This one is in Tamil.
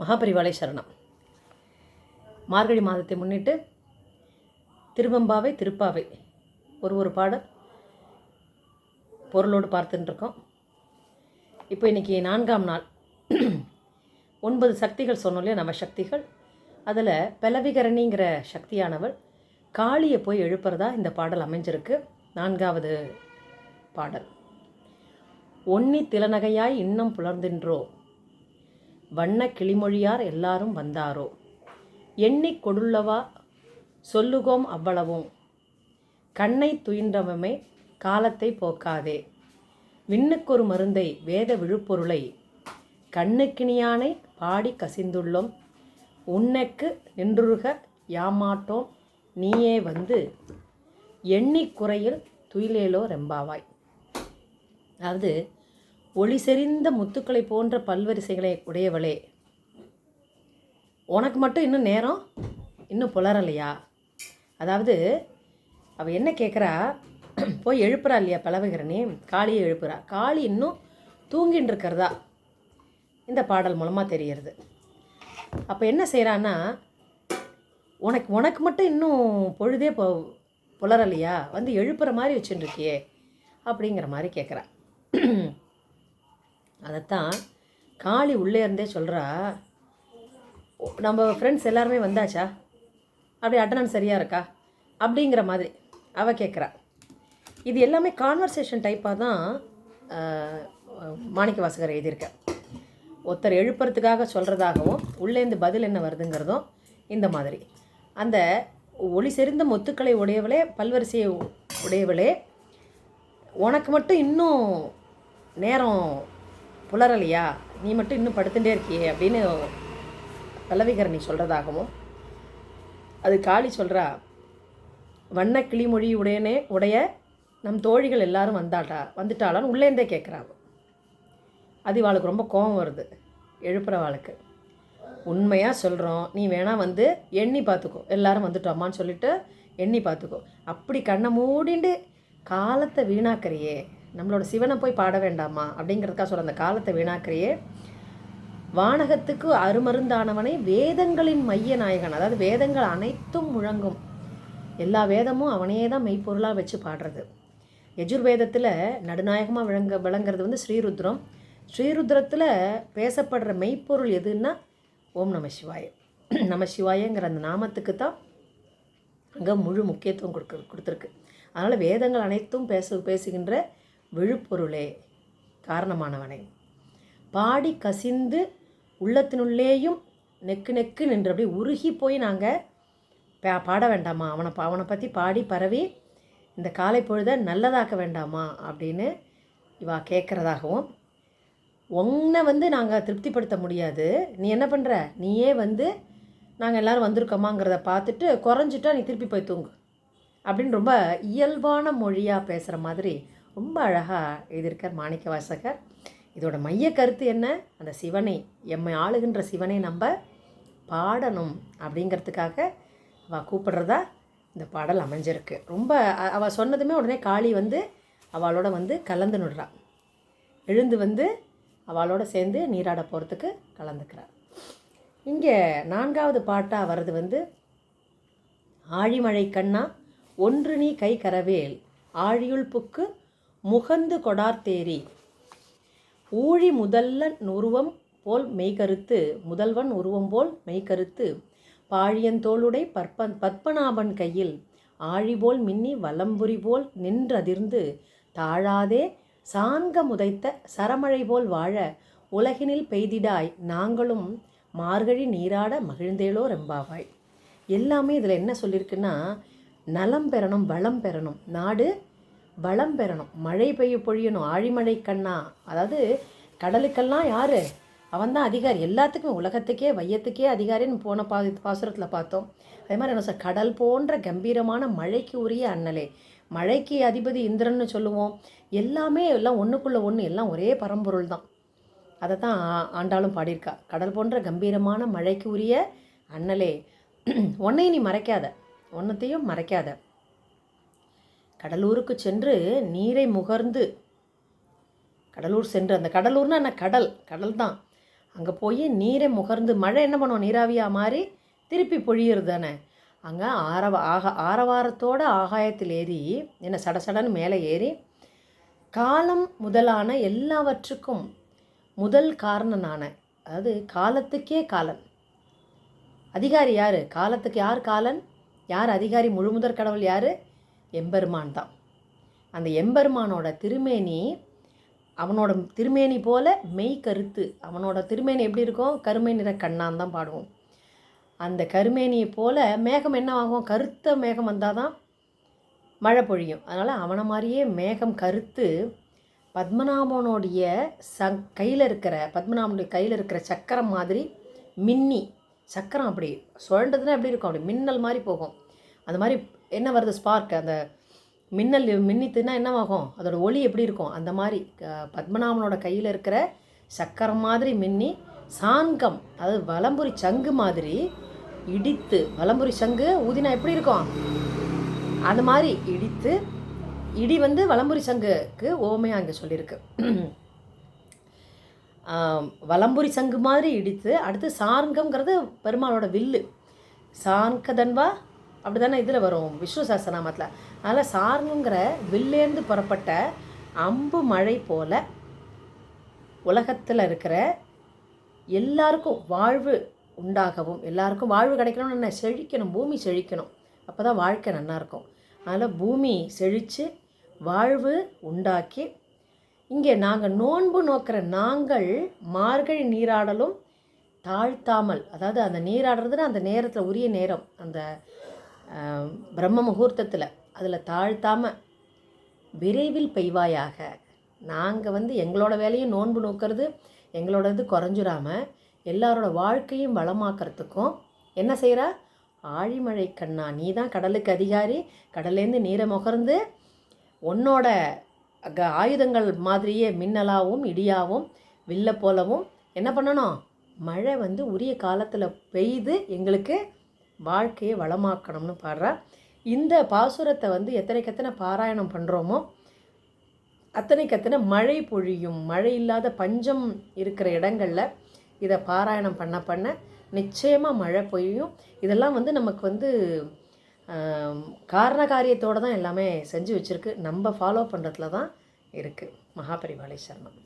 மகாபரிவாலை சரணம். மார்கழி மாதத்தை முன்னிட்டு திருவெம்பாவை திருப்பாவை ஒரு ஒரு பாடல் பொருளோடு பார்த்துட்டுருக்கோம் இப்போ இன்றைக்கி நான்காம் நாள். ஒன்பது சக்திகள் சொன்னோம் இல்லையா நம்ம சக்திகள்? அதில் பலவிகரணிங்கிற சக்தியானவள் காளியை போய் எழுப்புறதா இந்த பாடல் அமைஞ்சிருக்கு. நான்காவது பாடல். ஒன்னி திலநகையாய் இன்னும் புலர்ந்தின்றோ வண்ண கிளிமொழியார் எல்லாரும் வந்தாரோ? எண்ணிக் கொடுள்ளவா? சொல்லுகோம் அவ்வளவும். கண்ணை துயின்றவமே காலத்தை போக்காதே. விண்ணுக்கொரு மருந்தை வேத விழுப்பொருளை கண்ணுக்கினியானை பாடி கசிந்துள்ளோம். உன்னைக்கு நின்றுருக யாமாட்டோம். நீயே வந்து எண்ணி குறையில் துயிலேலோ ரெம்பாவாய். அதாவது ஒளி செறிந்த முத்துக்களை போன்ற பல்வரிசைகளை உடையவளே. உனக்கு மட்டும் இன்னும் நேரம்? இன்னும் புலரலையா? அதாவது அவள் என்ன கேட்குறா போய் எழுப்புறா இல்லையா பலவகரணி காளியை எழுப்புறா. காளி இன்னும் தூங்கின்னு இருக்கிறதா இந்த பாடல் மூலமாக தெரியறது அப்போ என்ன செய்கிறான்னா உனக்கு உனக்கு மட்டும் இன்னும் பொழுதே பொ புலரலையா? வந்து எழுப்புற மாதிரி வச்சுட்டுருக்கியே அப்படிங்கிற மாதிரி கேட்குறா அதைத்தான் காளி உள்ளே இருந்தே சொல்கிறா நம்ம ஃப்ரெண்ட்ஸ் எல்லாருமே வந்தாச்சா? அப்படி அட்டனன்ஸ் சரியாக இருக்கா? அப்படிங்கிற மாதிரி அவள் கேட்குறா இது எல்லாமே கான்வர்சேஷன் டைப்பாக தான் மாணிக்க வாசகர் எழுதியிருக்க ஒருத்தர் எழுப்புறதுக்காக சொல்கிறதாகவும் உள்ளேந்து பதில் என்ன வருதுங்கிறதும் இந்த மாதிரி. அந்த ஒளி செறிந்த முத்துக்களை உடையவளே பல்வரிசையை உடையவளே உனக்கு மட்டும் இன்னும் நேரம் புலரலையா நீ மட்டும் இன்னும் படுத்துட்டே இருக்கியே அப்படின்னு பல்லவிகரணி சொல்கிறதாகவும் அது காளி சொல்கிறா வண்ண கிளிமொழி உடையனே உடைய நம் தோழிகள் எல்லாரும் வந்தாட்டா வந்துட்டாளான்னு உள்ளேந்தே கேட்குறாங்க அது இவாளுக்கு ரொம்ப கோபம் வருது எழுப்புறவாளுக்கு. உண்மையாக சொல்கிறோம் நீ வேணால் வந்து எண்ணி பார்த்துக்கோ எல்லாரும் வந்துட்டோமான்னு சொல்லிட்டு எண்ணி பார்த்துக்கோ அப்படி கண்ணை மூடிண்டு காலத்தை வீணாக்கறியே நம்மளோட சிவனை போய் பாட வேண்டாமா? அப்படிங்கிறதுக்காக சொல்கிற அந்த காலத்தை வீணாக்குறியே. வானகத்துக்கு அருமருந்தானவனை வேதங்களின் மைய நாயகன். அதாவது வேதங்கள் அனைத்தும் முழங்கும். எல்லா வேதமும் அவனையே தான் மெய்ப்பொருளாக வச்சு பாடுறது. யஜுர்வேதத்தில் நடுநாயகமாக விளங்க விளங்குறது வந்து ஸ்ரீருத்ரம். ஸ்ரீருத்ரத்தில் பேசப்படுற மெய்ப்பொருள் எதுன்னா ஓம் நம சிவாய. நம சிவாயங்கிற அந்த நாமத்துக்கு தான் அங்கே முழு முக்கியத்துவம் கொடுக்க கொடுத்துருக்கு. அதனால் வேதங்கள் அனைத்தும் பேச பேசுகின்ற விழுப்பொருளே காரணமானவனே. பாடி கசிந்து உள்ளத்தினுள்ளேயும் நெக்கு நெக்கு நின்று அப்படியே உருகி போய் நாங்கள் பா பாட வேண்டாமா? அவனை பா- அவனை பற்றி பாடி பரவி இந்த காலை பொழுதை நல்லதாக்க வேண்டாமா? அப்படின்னு இவா கேட்குறதாகவும் உன்னை வந்து நாங்கள் திருப்திப்படுத்த முடியாது. நீ என்ன பண்ணுற நீயே வந்து நாங்கள் எல்லோரும் வந்திருக்கோமாங்கிறத பார்த்துட்டு குறைஞ்சிட்டா நீ திருப்பி போய் தூங்கு. அப்படின்னு ரொம்ப இயல்பான மொழியாக பேசுகிற மாதிரி ரொம்ப அழகாக எழுதியிருக்கார் மாணிக்க வாசகர் இதோட மைய கருத்து என்ன? அந்த சிவனை எம்மை ஆளுகின்ற சிவனை நம்ம பாடணும் அப்படிங்கிறதுக்காக அவள் கூப்பிடுறதா இந்த பாடல் அமைஞ்சிருக்கு. ரொம்ப அவள் சொன்னதுமே உடனே காளி வந்து அவளோட வந்து கலந்து நுடுறா எழுந்து வந்து அவளோட சேர்ந்து நீராட போகிறதுக்கு கலந்துக்கிறார் இங்கே நான்காவது பாட்டாக வர்றது வந்து ஆழிமழை கண்ணா ஒன்று நீ கை கரவேல் ஆழியுள் புக்கு முகந்து கொடார்த்தேரி ஊழி முதல்லன் உருவம் போல் மெய்கருத்து முதல்வன் உருவம் போல் மெய்கருத்து. பாழியந்தோளுடை பற்பன் பத்மநாபன் கையில் ஆழிபோல் மின்னி வலம்புரி போல் நின்றதிர்ந்து தாழாதே சாங்க முதைத்த சரமழை போல் வாழ உலகினில் பெய்திடாய் நாங்களும் மார்கழி நீராட மகிழ்ந்தேளோ ரெம்பாவாய். எல்லாமே இதில் என்ன சொல்லியிருக்குன்னா நலம் பெறணும் வளம் பெறணும். நாடு வளம் பெறணும். மழை பெய்ய பொழியணும். ஆழிமழை கண்ணா. அதாவது கடலுக்கெல்லாம் யார்? அவன்தான் அதிகாரி. எல்லாத்துக்குமே உலகத்துக்கே வையத்துக்கே அதிகாரின்னு போன பா பாசுரத்தில் பார்த்தோம். அதே மாதிரி என்ன சார் கடல் போன்ற கம்பீரமான மழைக்கு உரிய அண்ணலே. மழைக்கு அதிபதி இந்திரன்னு சொல்லுவோம். எல்லாமே எல்லாம் ஒன்றுக்குள்ளே ஒன்று எல்லாம் ஒரே பரம்பொருள் தான் அதை தான் ஆ- ஆண்டாளும் பாடியிருக்கா. கடல் போன்ற கம்பீரமான மழைக்கு உரிய அண்ணலே. ஒன்றையும் நீ மறைக்காத. ஒன்றத்தையும் மறைக்காத. கடலூருக்கு சென்று நீரை முகர்ந்து கடலூர் சென்று அந்த கடலூர்னா என்ன? கடல். கடல் தான். அங்கே போய் நீரை முகர்ந்து மழை என்ன பண்ணும்? நீராவியாக மாறி திருப்பி பொழியிறது தானே. அங்கே ஆரவ ஆக ஆரவாரத்தோட ஆகாயத்தில் ஏறி என்ன சடசடன்னு மேலே ஏறி காலம் முதலான எல்லாவற்றுக்கும் முதல் காரணனான அதாவது காலத்துக்கே காலன். அதிகாரி யார்? காலத்துக்கு யார் காலன்? யார் அதிகாரி? முழுமுதற் கடவுள் யார்? எம்பெருமான் தான். அந்த எம்பெருமானோட திருமேனி அவனோட திருமேனி போல மெய் கருத்து அவனோட திருமேனி எப்படி இருக்கும்? கருமை நிற கண்ணான் தான் பாடுவோம். அந்த கருமேனியை போல மேகம் என்ன ஆகும் கருத்த மேகம் வந்தால் தான் மழை பொழியும். அதனால் அவனை மாதிரியே மேகம் கருத்து பத்மநாபனுடைய சங் கையில் இருக்கிற பத்மநாபனுடைய கையில் இருக்கிற சக்கரம் மாதிரி மின்னி சக்கரம் அப்படி சுழண்டதுன்னா எப்படி இருக்கும்? அப்படி மின்னல் மாதிரி போகும். அந்த மாதிரி என்ன வருது ஸ்பார்க் அந்த மின்னல் மின்னித்துன்னா என்னவாகும்? அதோட ஒளி எப்படி இருக்கும்? அந்த மாதிரி பத்மநாபனோட கையில் இருக்கிற சக்கரம் மாதிரி மின்னி சாங்கம் அதாவது வலம்புரி சங்கு மாதிரி இடித்து வலம்புரி சங்கு ஊதினா எப்படி இருக்கும்? அந்த மாதிரி இடித்து இடி வந்து வலம்புரி சங்குக்கு ஓமையாக அங்கே சொல்லியிருக்கு. வலம்புரி சங்கு மாதிரி இடித்து அடுத்து சார்ங்கம்ங்கிறது பெருமாளோட வில்லு. சார்கதன்வா அப்படி தானே இதில் வரும் விஷ்ணு சஹஸ்ரநாமத்தில். அதனால் சார்ங்குங்கிற வில்லேந்து புறப்பட்ட அம்பு மழை போல உலகத்தில் இருக்கிற எல்லாருக்கும் வாழ்வு உண்டாகவும் எல்லாருக்கும் வாழ்வு கிடைக்கணும்னு என்ன? செழிக்கணும் பூமி செழிக்கணும். அப்போ தான் வாழ்க்கை நல்லாயிருக்கும் அதனால் பூமி செழித்து வாழ்வு உண்டாக்கி இங்கே நாங்கள் நோன்பு நோக்கிற நாங்கள் மார்கழி நீராடலும் தாழ்த்தாமல் அதாவது அந்த நீராடுறதுன்னா அந்த நேரத்தில் உரிய நேரம் அந்த பிரம்ம முகூர்த்தத்தில் அதில் தாழ்த்தாமல் விரைவில் பெய்வாயாக. நாங்கள் வந்து எங்களோட வேலையும் நோன்பு நோக்கிறது எங்களோட இது குறைஞ்சிராம எல்லாரோட வாழ்க்கையும் வளமாக்கிறதுக்கும் என்ன செய்கிறா ஆழிமழை கண்ணா நீ தான் கடலுக்கு அதிகாரி கடல்லேருந்து நீரை முகர்ந்து உன்னோட அக- ஆயுதங்கள் மாதிரியே மின்னலாகவும் இடியாகவும் வில்ல போலவும் என்ன பண்ணணும்? மழை வந்து உரிய காலத்தில் பெய்து எங்களுக்கு வாழ்க்கையை வளமாக்கணும்னு பாடுறா. இந்த பாசுரத்தை வந்து எத்தனைக்கு எத்தனை பாராயணம் பண்ணுறோமோ அத்தனைக்கு அத்தனை மழை பொழியும் மழை இல்லாத பஞ்சம் இருக்கிற இடங்களில் இதை பாராயணம் பண்ண பண்ண நிச்சயமாக மழை பொழியும். இதெல்லாம் வந்து நமக்கு வந்து காரண காரியத்தோடு தான் எல்லாமே செஞ்சு வச்சுருக்கு. நம்ம ஃபாலோ பண்ணுறதுல தான் இருக்குது மகாபரிவாளை சர்மம்